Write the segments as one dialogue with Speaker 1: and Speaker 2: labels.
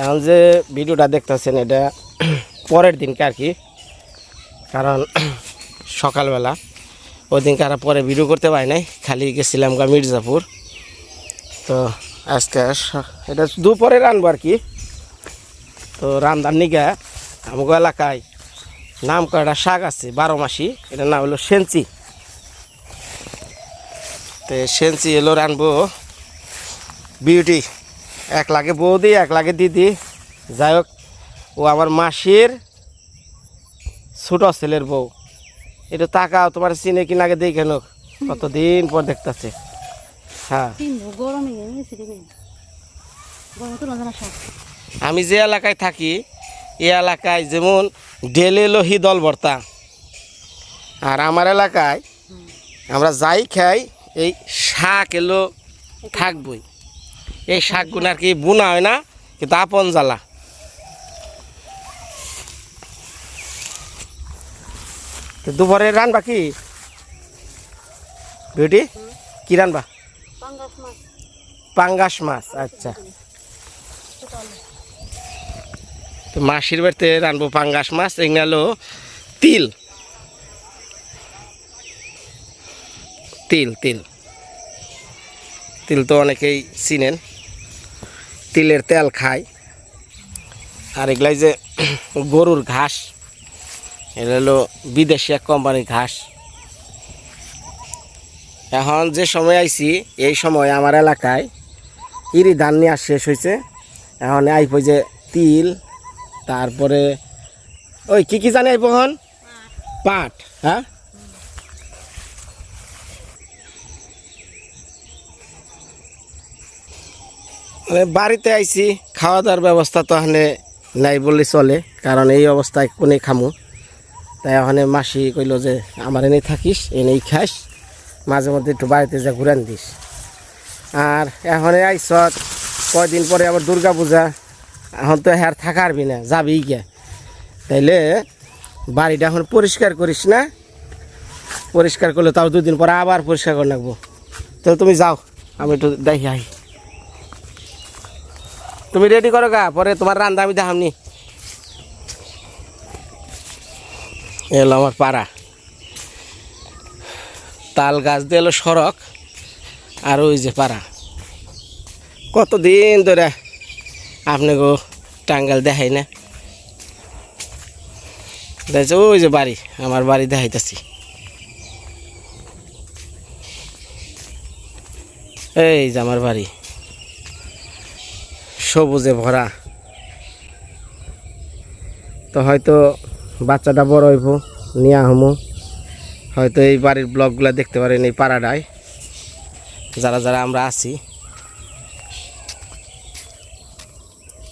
Speaker 1: এখন যে ভিডিওটা দেখতেছেন, এটা পরের দিনকে আর কি। কারণ সকালবেলা ওই দিনকে আর পরে ভিডিও করতে পারি নাই। খালি গেছিলাম গা মির্জাপুর। তো আজকে এটা দুপুরে রানবো আর কি। তো রান্দার নিগা আমাকে এলাকায় নাম কয়টা শাক আছে? বারো মাসি, এটার নাম হলো সেঞ্চি তো সেঞ্চি এলো রানবো বিউটি। এক লাগে বৌদি এক লাগে দিদি। যাই হোক ও আমার মাসির ছোট ছেলের বউ। এটা তাকাও তোমার চিনে কিনা আগে দেখে নোক কতদিন পর দেখতেছে। হ্যাঁ। আমি যে এলাকায় থাকি এই এলাকায় যেমন ডেলে লোহি দল ভর্তা। আর আমার এলাকায় আমরা যাই খাই এই শাক এলো থাকবই। এই শাকগুলো আর কি বোনা হয় না কিন্তু আপন জ্বালা। তো দুপুরে রানবা কি? বিউটি কি রানবা
Speaker 2: পাঙ্গাস মাছ।
Speaker 1: আচ্ছা। তো মাসির বাড়িতে রানবো পাঙ্গাস মাছ এগুলো তিল। তিল তিল। তিল তো অনেকেই চিনেন। তিলের তেল খায় আর এগুলাই যে গরুর ঘাস এটা হলো বিদেশি এক কোম্পানির ঘাস। এখন যে সময় আইছি, এই সময় আমার এলাকায় ইরি ধান নেওয়া শেষ হয়েছে এখন আইব যে তিল, তারপরে ওই কি কি জানি আইব এখন? পাট হ্যাঁ? বাড়িতে আইছি খাওয়া দাওয়ার ব্যবস্থা তো এখানে নাই বললে চলে, কারণ এই অবস্থায় কোনে খামু? তাই ওখানে মাসি কইলো যে, আমার এনেই থাকিস, এনেই খাস মাঝে মধ্যে একটু বাড়িতে যা ঘুরান দিস। আর এখন আইসত কয়দিন পরে আবার দুর্গা পূজা এখন তো হ্যার থাকারবি না, যাবি কে তাইলে বাড়িটা এখন পরিষ্কার করিস না? পরিষ্কার করলে তাও দুদিন পরে আবার পরিষ্কার করে রাখব তাহলে তুমি যাও, আমি একটু দেখি আই। তুমি রেডি করো গা, পরে তোমার রান্না আমি দেখামনি। এলো আমার পাড়া। তাল গাছ দিয়ে এলো সড়ক, আর ওই যে পাড়া। কতদিন ধরে আপনি গো টাঙ্গাল দেখাই না। দেখছে, ওই যে বাড়ি, আমার বাড়ি দেখাইতেছি। এই যে আমার বাড়ি। সবুজে ভরা। তো হয়তো বাচ্চাটা বড় হইব, নিয়ে আহমো হয়তো এই বাড়ির ব্লগগুলো দেখতে পারেন এই পাড়াটায়। যারা যারা আমরা আছি।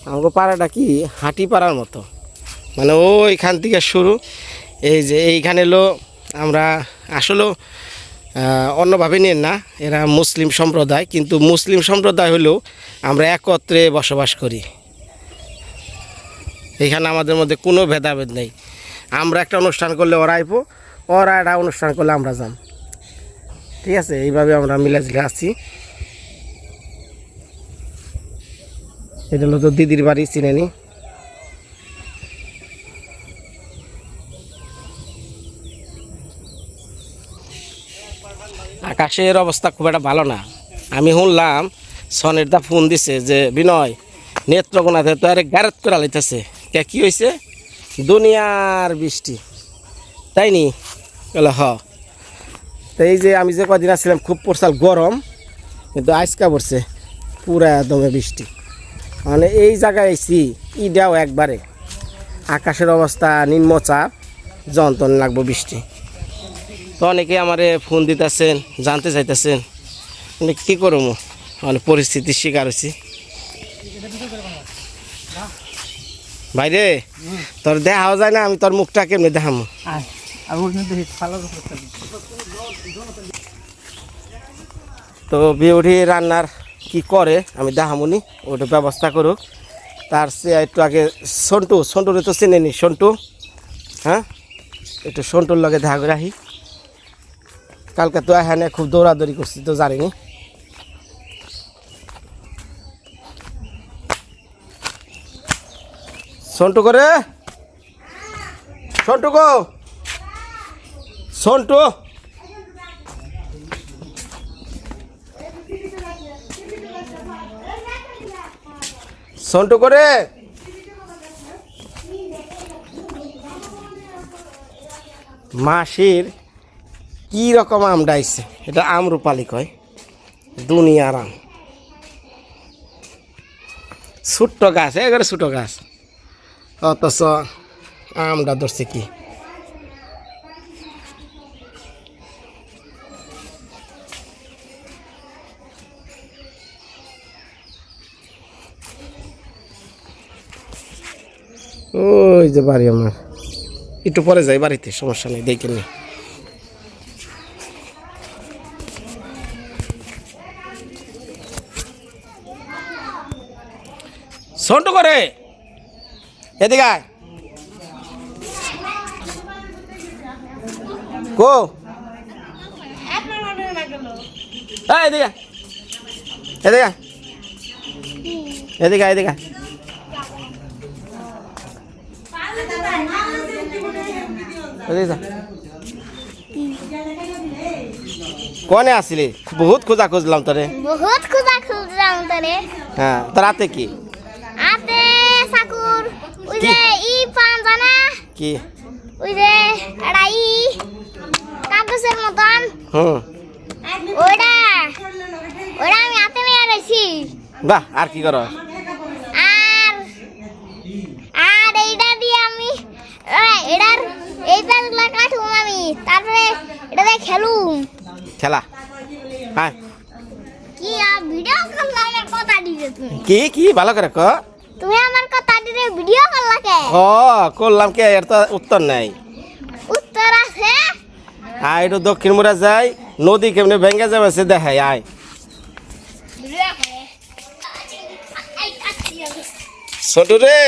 Speaker 1: আমাকে পাড়াটা কি? হাঁটি পাড়ার মতো। মানে ওইখান থেকে শুরু। এই যে এইখানে এলো আমরা আসলেও অন্যভাবে নেন না। এরা মুসলিম সম্প্রদায়, কিন্তু মুসলিম সম্প্রদায় হলেও আমরা একত্রে বসবাস করি। এখানে আমাদের মধ্যে কোনো ভেদাভেদ নেই। আমরা একটা অনুষ্ঠান করলে ওরা আইবো, ওরা একটা অনুষ্ঠান করলে আমরা যান ঠিক আছে? এইভাবে আমরা মিলাজিলে আছি। এটা হলো তো দিদির বাড়ি, চিনেনি? আকাশের অবস্থা খুব একটা ভালো না। আমি শুনলাম সনের দা ফোন দিছে যে, বিনয়, নেত্রকোনাতে তো আরে গ্যারেত করে লাইতেছে। কে, কি হয়েছে দুনিয়ার বৃষ্টি। তাই নি? হ। তো এই যে আমি যে কদিন আসছিলাম খুব পড়ছাল গরম, কিন্তু আজকা পড়ছে পুরা একদমে বৃষ্টি। মানে এই জায়গায় আইছি, ইডাও একবারে। আকাশের অবস্থা নিম্নচাপ, যন্ত্রণ লাগবো বৃষ্টি। তো অনেকে আমারে ফোন দিতেছেন, জানতে চাইতেছেন। মানে কী করব? মানে পরিস্থিতির শিকার হয়েছি। ভাইরে, তোর দেখাও যায় না, আমি তোর মুখটা কেমনি দেখামো? তো বিউটি রান্নার কি করে, আমি দেখামুনি, ওটা ব্যবস্থা করুক। তার সে একটু আগে সন্টু, সন্টুরে তো চেনে নি সন্টু। হ্যাঁ? একটু সন্টুর লগে দেখা করে আহি। কালকে তো এখানে খুব দৌড়াদৌড়ি করছি, তো জানিনি। সন্টু করে? সন্টু গো? সন্টু? সন্টু করে? মাসির কি রকম আম ডাইছে? এটা আম রূপালি কয়। দুনিয়ার আম। ছোট্ট গাছ, একেবারে ছোট গাছ। অথচ আমটা ধরছে কি? ওই যে বাড়ি আমার। একটু পরে যাই বাড়িতে, সমস্যা নেই, দেখে সন্টু করে। এদিকে আয়। কো। এই এদিকে এদিকে। এদিকে এদিকে কনে আসিলি? বহুত খোঁজা খুঁজলাম তোরে।
Speaker 3: বহুত খুঁজা খুঁজলাম তারে।
Speaker 1: হ্যাঁ তোর হাতে কি?
Speaker 3: যে ই পান জানা
Speaker 1: কি?
Speaker 3: ওই যে একটা ই। কাগজের মতন।
Speaker 1: হুম।
Speaker 3: ওইটা ওইটা আমি হাতে নিয়ে রয়েছি
Speaker 1: বাহ আর কি করো?
Speaker 3: আর আর এইটা দিয়ে আমি এটার এই প্যান্টগুলো কাটুম আমি। তারপরে এটা দিয়ে খেলুম।
Speaker 1: খেলা। হ্যাঁ।
Speaker 3: কি ভিডিও করলাম কথা দিলে তুমি?
Speaker 1: কি কি? ভালো করে ক
Speaker 3: তুমি কথা ভিডিও করলা কে
Speaker 1: ও করলাম কে? এর তো উত্তর নাই।
Speaker 3: উত্তর আছে?
Speaker 1: আয় একটু দক্ষিণ মুড়া যাই। নদী কেমনে ভেঙে যাবে সে দেখাই আয়।
Speaker 3: করে।
Speaker 1: ছোট রে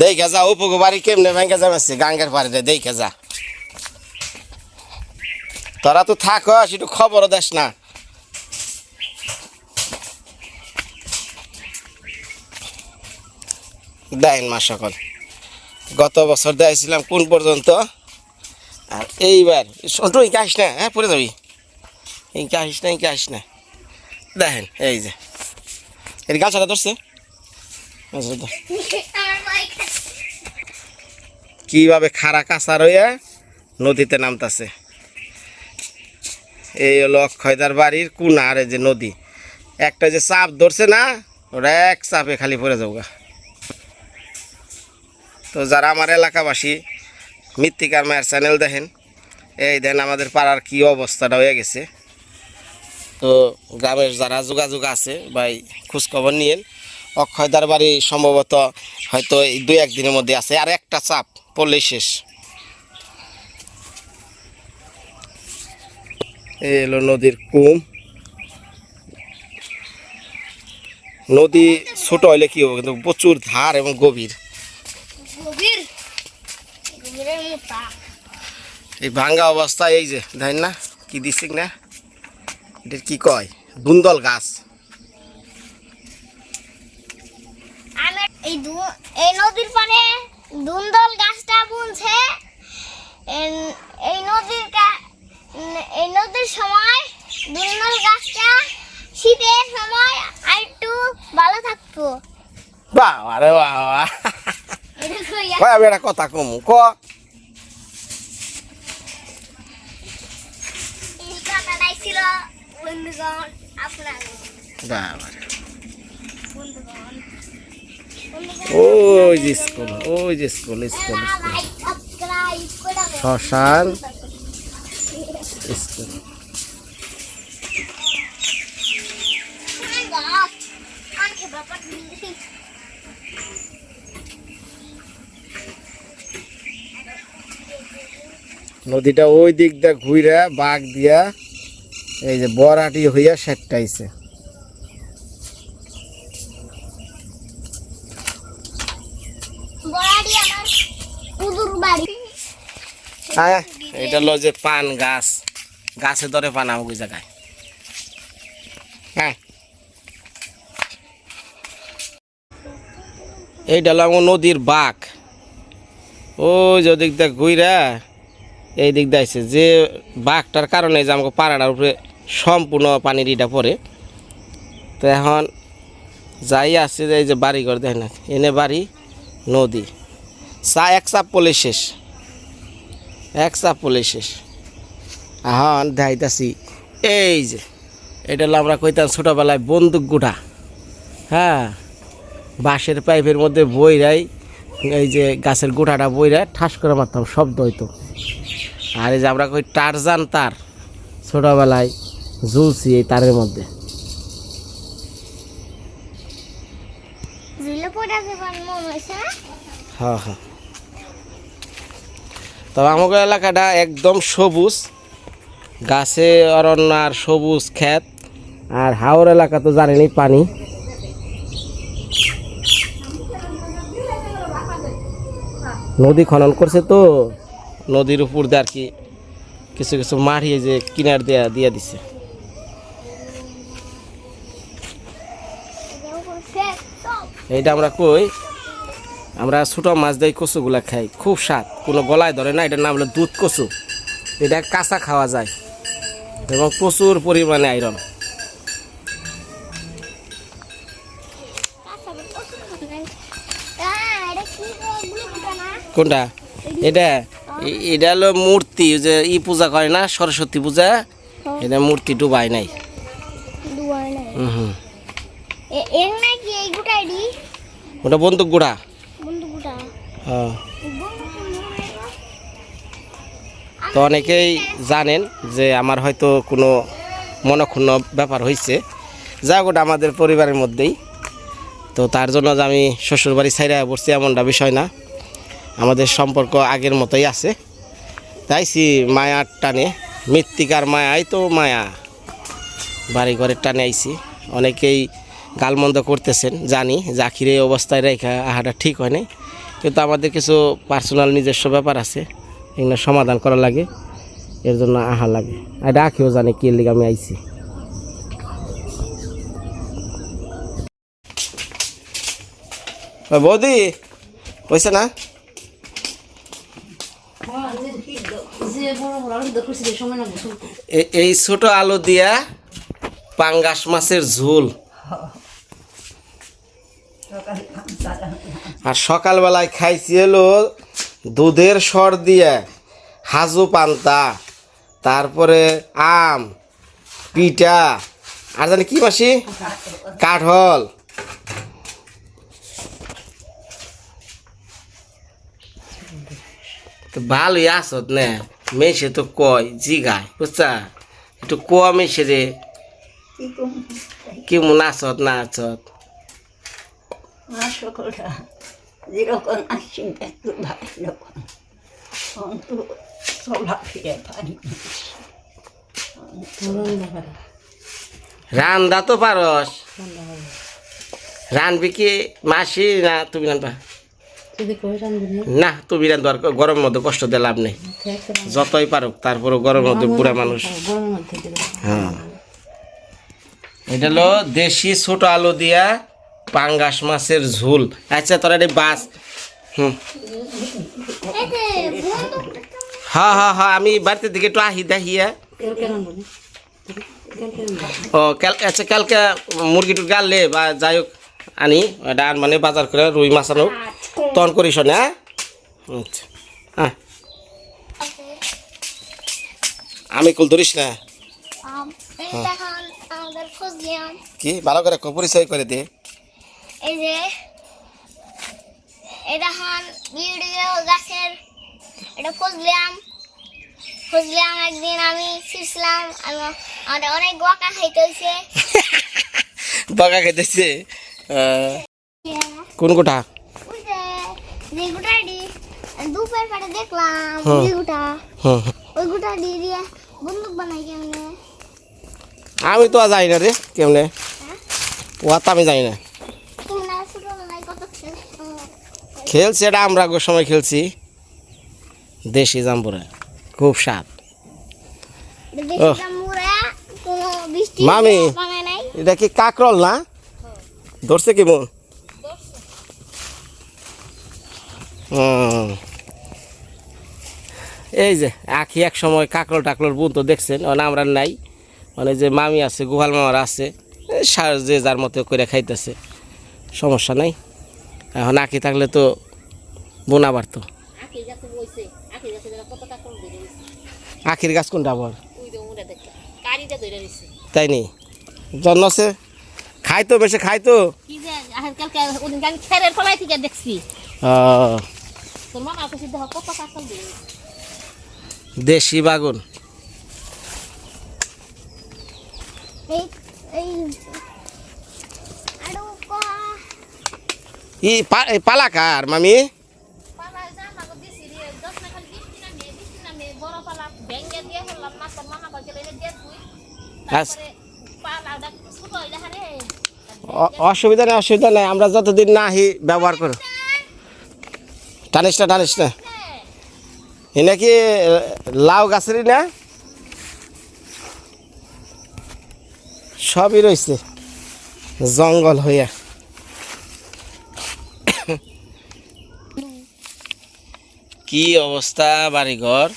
Speaker 1: দেখে যা উপকু বাড়ি কেমনে ভেঙে যাবে সে গাঙ্গের পাড়ে রে দেখে যা। তোরা তো থাক একটু খবর দেস না। দেন মা সকল। গত বছর দিয়েছিলাম কোন পর্যন্ত? আর এইবার সন্টু আসিস না? হ্যাঁ পরে যাবি। ইনকে আসিস না, ইনকে আসিস না। দেখেন, এই যে। এর গাছটা ধরছে? কীভাবে খাড়া কাঁচা রয়ে নদীতে নামতাছে? এই হলো অক্ষয়দার বাড়ির কোনা আর এই যে নদী। একটা যে চাপ ধরছে না ওরা এক চাপে খালি পড়ে যাব গা। তো যারা আমার এলাকাবাসী মৃত্তিকার মায়ের চ্যানেল দেখেন, এই দেন আমাদের পাড়ার কি অবস্থাটা হয়ে গেছে। তো গ্রামের যারা যোগাযোগ আছে, ভাই, খোঁজখবর নিয়েন। অক্ষয়দার বাড়ি সম্ভবত হয়তো এই দুই একদিনের মধ্যে আছে, আর একটা চাপ পড়লেই শেষ। এই এলো নদীর কুম। নদী ছোট হইলে কি হবে, কিন্তু প্রচুর ধার এবং গভীর।
Speaker 3: গভীর। গভীরের মোটা
Speaker 1: এই ভাঙ্গা অবস্থা এই যে দেখেন না কি দিচ্ছি না? এটার কি কয়? দুন্দল গাছ।
Speaker 3: এই এই নদীর পাড়ে দুন্দল গাছটা বুনছে। এই নদীর এই নদীর সময় দুন্দল গাছটা শীতের সময় আর একটু ভালো থাকতো।
Speaker 1: বাহ আরে
Speaker 3: কইয়া
Speaker 1: কয় আমি একটা কথা কম ক ওই যে স্কুল ওই যে স্কুল স্কুল স্কুল। শ্মশান। স্কুল
Speaker 3: গাছ কানকে ব্যাপার
Speaker 1: নদীটা ওই দিক দিয়ে ঘুরে বাঘ দিয়া এই যে বরাটি হইয়া
Speaker 3: বাড়ি।
Speaker 1: হ্যাঁ এটা হলো যে পান গাছ। গাছে ধরে পান আমাকে জায়গায়। হ্যাঁ। এইটা হলো আমার নদীর বাঘ। ওই যে দিক দিয়ে ঘুইরা এই দিক দিয়ে যে বাঘটার কারণে যে আমাকে পাড়াটার উপরে সম্পূর্ণ পানির ইটা পড়ে। তো এখন যাই আসছে যে এই যে বাড়ি ঘর দেখেন না, এনে বাড়ি, নদী। চা, এক চাপ পলে শেষ। এক চাপ পলে শেষ। এখন দেখাইতাছি, এই যে, এটা হলো আমরা কইতাম ছোটোবেলায় বন্দুক গুটা হ্যাঁ বাঁশের পাইপের মধ্যে বইরাই, এই যে গাছের গোটাটা বইরা ঠাস করে মারতাম, শব্দ হইতো। আর এই যে আমরা কই টারজান তার। ছোটোবেলায় ঝুলছি এই তারের মধ্যে।
Speaker 3: মন
Speaker 1: হ্যাঁ হ্যাঁ। তবে আমাদের এলাকাটা একদম সবুজ। গাছে অরণ্য আর সবুজ ক্ষেত। আর হাওর এলাকা তো জানেনই পানি। নদী খনন করছে তো। নদীর উপর দিয়ে আর কি কিছু কিছু মারিয়ে যে কিনার দেয়া, দিয়ে দিছে। এইটা আমরা কই? আমরা ছোটো মাছ দিয়ে কচুগুলা খাই, খুব স্বাদ। কোনো গলায় ধরে না, এটার নাম হলো দুধ কচু। এটা কাঁচা খাওয়া যায়। এবং প্রচুর পরিমাণে আয়রন।
Speaker 3: এটা?
Speaker 1: কোনটা? এটা এটা হলো মূর্তি যে ই পূজা করে না সরস্বতী পূজা? এটা মূর্তি ডুবাই নাই। ওটা বন্দুক গুড়া। হ্যাঁ? তো অনেকেই জানেন যে আমার হয়তো কোনো মনক্ষুণ্ণ ব্যাপার হয়েছে যা ওটা আমাদের পরিবারের মধ্যেই। তো তার জন্য যে আমি শ্বশুরবাড়ি ছাইরা পড়ছি এমনটা বিষয় না। আমাদের সম্পর্ক আগের মতোই আছে। তাইছি মায়ার টানে, মৃত্তিকার মায়াই তো মায়া। বাড়ি ঘরের টানে আইছি। অনেকেই গালমন্দ করতেছেন, জানি আখির এই অবস্থায় রেখা আহাটা ঠিক হয় নাই কিন্তু আমাদের কিছু পার্সোনাল নিজস্ব ব্যাপার আছে, এগুলো সমাধান করা লাগে, এর জন্য আহা লাগে। আর রাখিও জানে কি লিগে আমি আইছি। বৌদি হয়েছে না
Speaker 2: যে বড় বড় আলু দেখছি যে সময় না বসুন
Speaker 1: এ- এই ছোট আলু দিয়া পাঙ্গাস মাছের ঝোল। আর সকালবেলায় খাইছি হলো দুধের সর দিয়ে হাজু পান্তা, তারপরে আম, পিঠা, আর জানি কি মাসি? কাঠল। ভালোই আসত না? মেসে তো কয় জিগায় বুঝছা? একটু কম মেসে রে কেমন আসত না আসত
Speaker 4: আমার সকলটা যেরকম একটু অন্ত পারি
Speaker 1: রান্দা তো পারস। রানবি কি মাসি না তুমি রানবা? না। তুমি রান্ধবার গরমের মধ্যে কষ্ট দিয়ে লাভ নেই। যতই পারুক তারপরে গরমের মধ্যে বুড়া মানুষ।
Speaker 2: মধ্যে
Speaker 1: হ্যাঁ। এটা হলো দেশি ছোট আলু দিয়া পাঙ্গাস মাছের ঝোল। আচ্ছা তোরা এটা বাস। হুম। হ্যাঁ হ্যাঁ হ্যাঁ আমি বাড়িতে দিকে একটু আহি দেখিয়া
Speaker 2: রান্ধবি
Speaker 1: ও কাল আচ্ছা কালকে মুরগিটু গাললে বা যাই হোক আনি এটা আর মানে বাজার করে রুই মাছ আনো তখন করিস না আচ্ছা হ্যাঁ আমি কুল ধরিস না। কি ভালো করে পরিচয় করে দে।
Speaker 3: এই যে এটা হন ভিডিও গাছের এটা খুঁজলাম খুঁজলাম একদিন আমি ছিঁড়ছিলাম আমাদের অনেক গোয়াকা খাইতে হয়েছে
Speaker 1: বাগা খাইতেছে কোন কোটা
Speaker 3: দেখলাম ওই গুটা।
Speaker 1: হুম
Speaker 3: ওই গুটা দিয়ে দিয়ে বন্দুক বানাই কেমনে?
Speaker 1: আমি তো জানি না রে কেমনে? ও তো আমি যাই না।
Speaker 3: খেলছো
Speaker 1: এটা আমরা সময় খেলছি। দেশি জাম্বুরা খুব স্বাদ। মামি। এটা কি কাকরল না? ধরছে কি মন হুম। এই যে আখি এক সময় কাকড় টাকড়র বোন তো দেখছেন মানে আমরা নাই। মানে যে মামি আছে গোপাল মামার আছে সার যে যার মতো করে খাইতেছে সমস্যা নাই। এখন আখি থাকলে তো বোনা বাড়তো
Speaker 2: ধরে দিছে
Speaker 1: আখির গাছ কোনটা আবার? তাই নি? জন্ম আছে বেশি
Speaker 2: আজকালকে ওদিন আমি খেরের ফলাই দেখছি।
Speaker 1: দেশি বাগুন। ই পালাকার মামি? আচ্ছা। অসুবিধা নেই অসুবিধা নেই আমরা যতদিন না আহি ব্যবহার করো। টানিস না টানিস না। এ নাকি আহ, লাউ গাছেরই না? সবই রয়েছে জঙ্গল হইয়া। কি অবস্থা বাড়িঘর?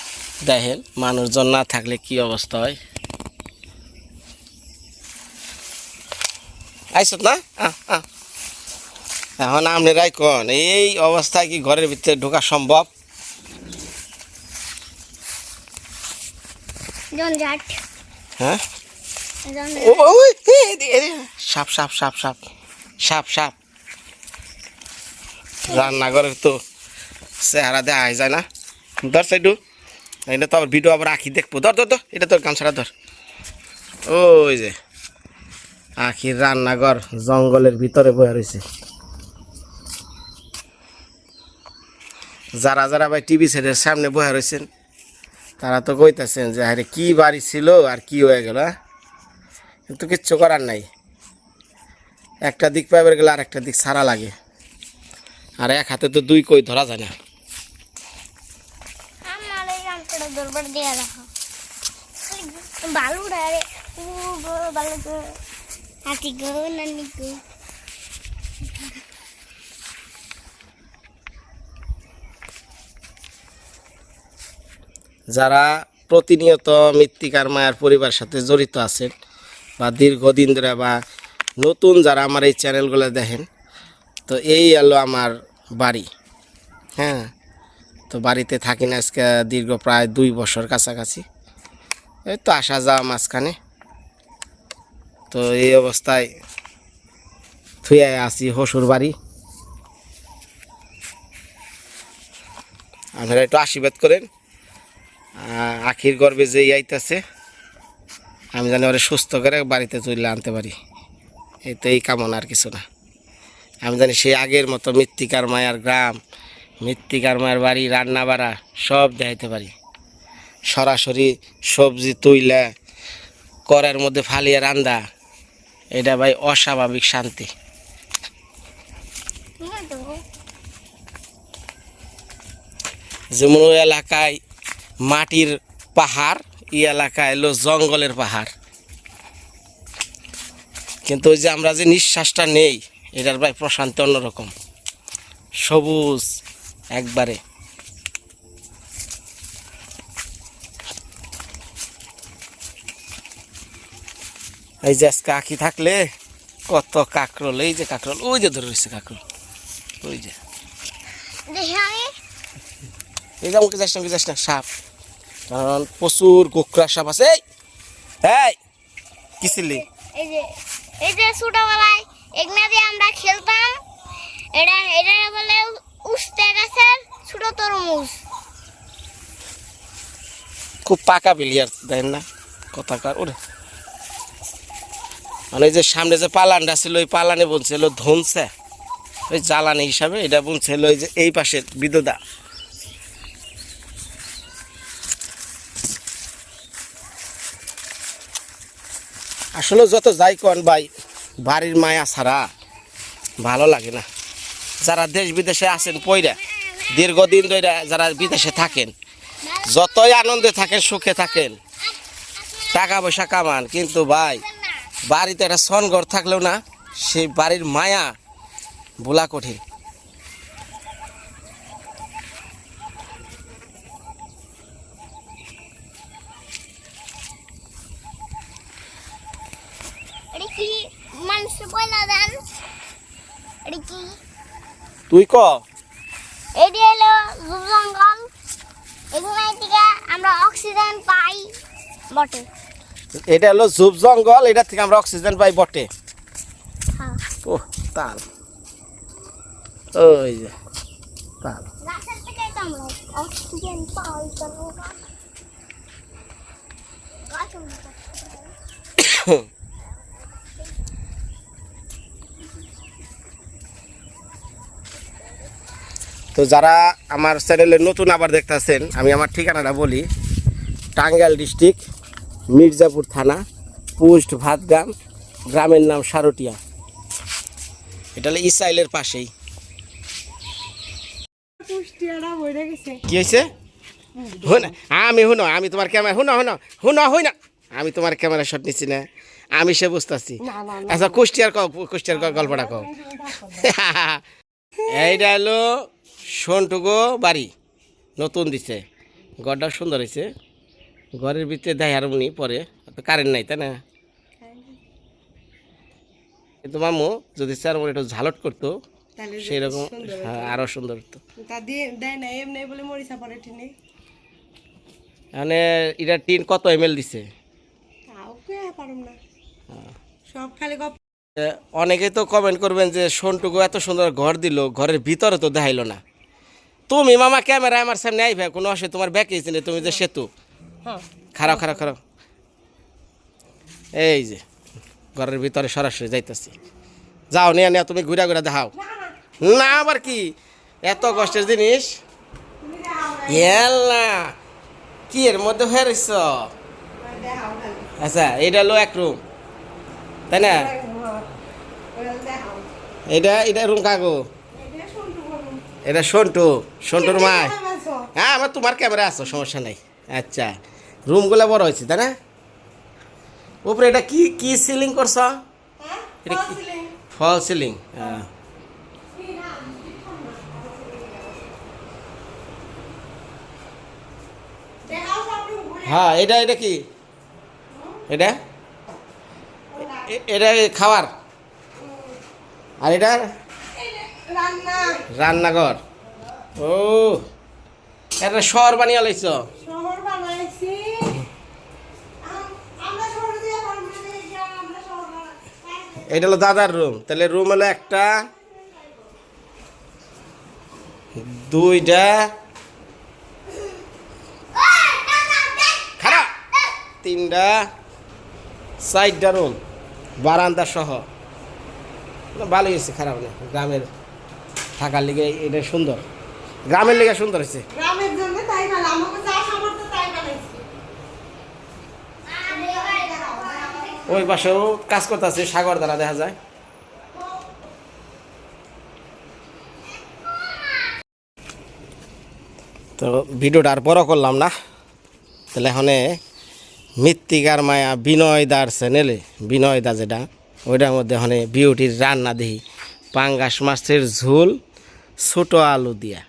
Speaker 1: দেখেন মানুষজন না থাকলে কি অবস্থা হয়? আইসত না। এখন আপনারাই কন? এই অবস্থায় কি ঘরের ভিতরে ঢোকা সম্ভব?
Speaker 3: জঞ্জাট
Speaker 1: হ্যাঁ ও সাপ সাপ সাপ সাপ সাপ সাপ রান্নাঘরের তো চেহারা দেখা যায় না। ধর সাইডু। এটা তো আবার ভিডিও আবার আঁকি দেখব। ধর ধর ধর এটা তোর গামছাটা ধর। ওই যে আখির রান্নাঘর জঙ্গলের ভিতরে বয়ে রয়েছে যারা যারা ভাই টিভি সেটের সামনে বয়ে রয়েছেন তারা তো কইতেছেন যে, আরে কি বাড়ি ছিল আর কি হয়ে গেল হ্যাঁ? কিন্তু কিচ্ছু করার নাই। একটা দিক পাইবার গেলে আর একটা দিক সারা লাগে। আর এক হাতে তো দুই কই ধরা যায় না।
Speaker 3: বালু রে ও গো বালু গো হাতি গো নানি গো
Speaker 1: যারা প্রতিনিয়ত মৃত্তিকার মায়ের পরিবারের সাথে জড়িত আছেন বা দীর্ঘদিন ধরে বা নতুন যারা আমার এই চ্যানেলগুলো দেখেন, তো এই এলো আমার বাড়ি। হ্যাঁ তো বাড়িতে থাকি না আজকে দীর্ঘ প্রায় দুই বছর কাছাকাছি। এই তো আসা যাওয়া মাঝখানে। তো এই অবস্থায় থুয়ে আসি হসুর বাড়ি। আপনারা একটু আশীর্বাদ করেন। আখির গর্বে যে আইতাছে আমি জানি ওরা সুস্থ করে বাড়িতে চলে আনতে পারি। এই তো এই কামনা আর কিছু না। আমি জানি সেই আগের মতো মৃত্তিকার মায়ার গ্রাম মৃত্তিকার মায়ের বাড়ি রান্না বাড়া সব দেখাইতে পারি। সরাসরি সবজি তুইলা করার মধ্যে ফালিয়ে রান্দা এটা ভাই অস্বাভাবিক শান্তি।
Speaker 3: হ্যাঁ
Speaker 1: যেমন ওই এলাকায় মাটির পাহাড় এই এলাকা এলো জঙ্গলের পাহাড়। কিন্তু ওই যে আমরা যে নিঃশ্বাসটা নেই এটার ভাই প্রশান্তি অন্যরকম। সবুজ একবারে। এই যে আজকে আঁকি থাকলে কত কাকরোল এই যে কাকরোল ওই যে ধরে রয়েছে কাকরোল ওই যে। এই যে আমাকে যাস না যাস না সাপ। কারণ প্রচুর গোকরা সাপ আছে। এই কি ছিলি?
Speaker 3: এই যে এই যে ছোটবেলায় এগনা দিয়ে আমরা খেলতাম এটা এটা বলে উস্তে গাছের ছোট তরমুজ।
Speaker 1: খুব পাকা বিলিয়ার দেন না? কথাকার ওরে। মানে যে সামনে যে পালানটা ছিল ওই পালানে বলছিল ধনছে। ওই জ্বালানি হিসাবে এটা বলছিল ওই যে এই পাশের বিদ্যুদা আসলে যত যাই কন ভাই, বাড়ির মায়া ছাড়া ভালো লাগে না। যারা দেশ বিদেশে আছেন পইরা, দীর্ঘদিন ধরে যারা বিদেশে থাকেন, যতই আনন্দে থাকেন, সুখে থাকেন, টাকা পয়সা কামান, কিন্তু ভাই, বাড়িতে একটা সনঘর থাকলেও না, সেই বাড়ির মায়া ভোলা কঠিন
Speaker 3: কি
Speaker 1: তুই ক?
Speaker 3: এটি হলো জুব জঙ্গল। এখানে থেকে আমরা অক্সিজেন পাই বটে।
Speaker 1: এটা হলো ঝুপ জঙ্গল এটা থেকে আমরা অক্সিজেন পাই বটে।
Speaker 3: হ্যাঁ।
Speaker 1: ও তাল। ওই যে তাল।
Speaker 3: অক্সিজেন পাই কেন গাছ
Speaker 1: তো যারা আমার চ্যানেলে নতুন আবার দেখতেছেন আমি আমার ঠিকানাটা বলি। টাঙ্গাইল ডিস্ট্রিক্ট মির্জাপুর থানা পোস্ট ভাতগ্রাম গ্রামের নাম সারটিয়া। এটা হলো ইসাইলের পাশেই। কি হয়েছে হুন আমি হুনো আমি তোমার ক্যামেরা হুনো হুনো হুনো হই না আমি তোমার ক্যামেরা শট নিচ্ছি না। আমি সে বুঝতেছি। আচ্ছা কুষ্টিয়ার কুষ্টিয়ার ক- গল্পটা কও। এইটা হলো সন্টুগো বাড়ি। নতুন দিছে। ঘরটা সুন্দর হয়েছে। ঘরের ভিতরে দেয় আর উনি পরে। কারেন্ট নাই তাই না? কিন্তু মামু যদি স্যার ওর একটু ঝালট করতো
Speaker 5: সুন্দর হতো।
Speaker 1: হ্যাঁ, আরও সুন্দর হতো মানে এটা টিন কত এম এল দিছে?
Speaker 5: তাও কে পারুম না। সব খালি গপ
Speaker 1: এ, অনেকেই তো কমেন্ট করবেন যে সন্টুকু এত সুন্দর ঘর দিল ঘরের ভিতরে তো দেখাইলো না। তুমি মামা ক্যামেরা আমার সামনে আইবে কোনো অসুবিধা তোমার ব্যাক না তুমি যে সেতু। খারাপ খারাপ খারাপ এই যে ঘরের ভিতরে সরাসরি যাইতেছি। যাও নিয়ে নিয়ে তুমি ঘুরা ঘুরা দেখাও। না আবার কি? এত কষ্টের জিনিস? না কি এর মধ্যে হয়ে রইছ? আচ্ছা এইটা হলো এক রুম তাই না? এটা এটা রুম কাগো
Speaker 5: এটা বলুন
Speaker 1: এটা সন্টু সন্টুর মায় হ্যাঁ আমার তোমার ক্যামেরা আছো সমস্যা নাই। আচ্ছা রুমগুলো বড় হয়েছে তাই না? উপরে এটা কি কি সিলিং করছ?
Speaker 5: হ্যাঁ
Speaker 1: এটা কি? ফল সিলিং হ্যাঁ।
Speaker 5: ঘুরে।
Speaker 1: হ্যাঁ এটা এটা কি? এটা? এটা খাবার আর এটা রান্নাঘর। ও এটা শহর বানিয়ে লাইছ।
Speaker 5: শহর বানাইছি।
Speaker 1: এটা হলো দাদার রুম তাহলে রুম হলো একটা দুইটা খারাপ। তিনটা চারটা রুম বারান্দা সহ। ভালোই হয়েছে খারাপ না গ্রামের। থাকার লিগে এটা সুন্দর। গ্রামের লিগে সুন্দর হয়েছে।
Speaker 5: গ্রামের জন্য তাই ভালো আমাকে যা সামর্থ্য তাই বানাইছি
Speaker 1: ওই পাশেও কাজ করতেছে সাগর দ্বারা দেখা যায়। তো ভিডিওটা আর বড় করলাম না। তাহলে এখানে মৃত্তিকার মায়া বিনয় দার চ্যানেলে বিনয় দা যেটা ওইটার মধ্যে এখানে বিউটির রান্না দেখি পাঙ্গাস মাছের ঝোল ছোট আলু দিয়া।